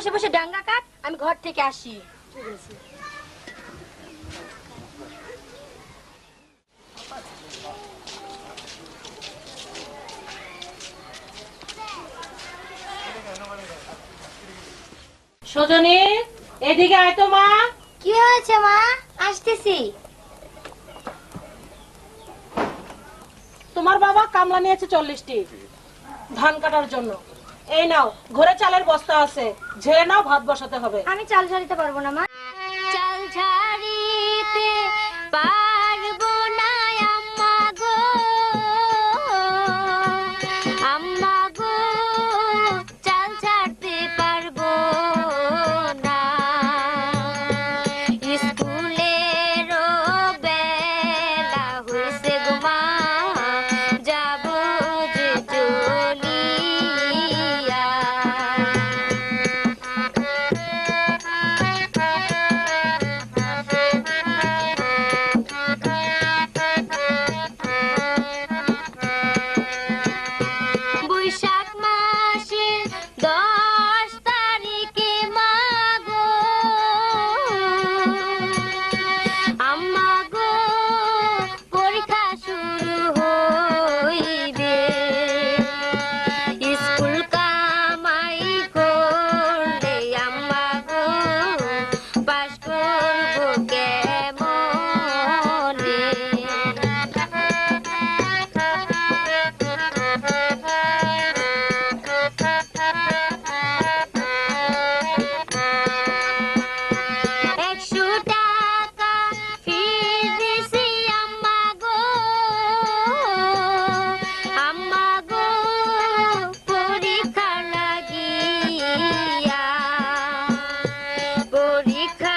বসে বসে ডাঙ্গা কাট আমি ঘর থেকে আসি। সজনী এদিকে আয় তো মা। কি হয়েছে মা? আসতেছি। তোমার বাবা কামলা নিয়েছে চল্লিশটি ধান কাটার জন্য। এই নাও ঘরে চালের বস্তা আছে। ঝেড়ে নাও, ভাত বসাতে হবে। আমি চাল ঝাড়িতে পারব না, মা। rica.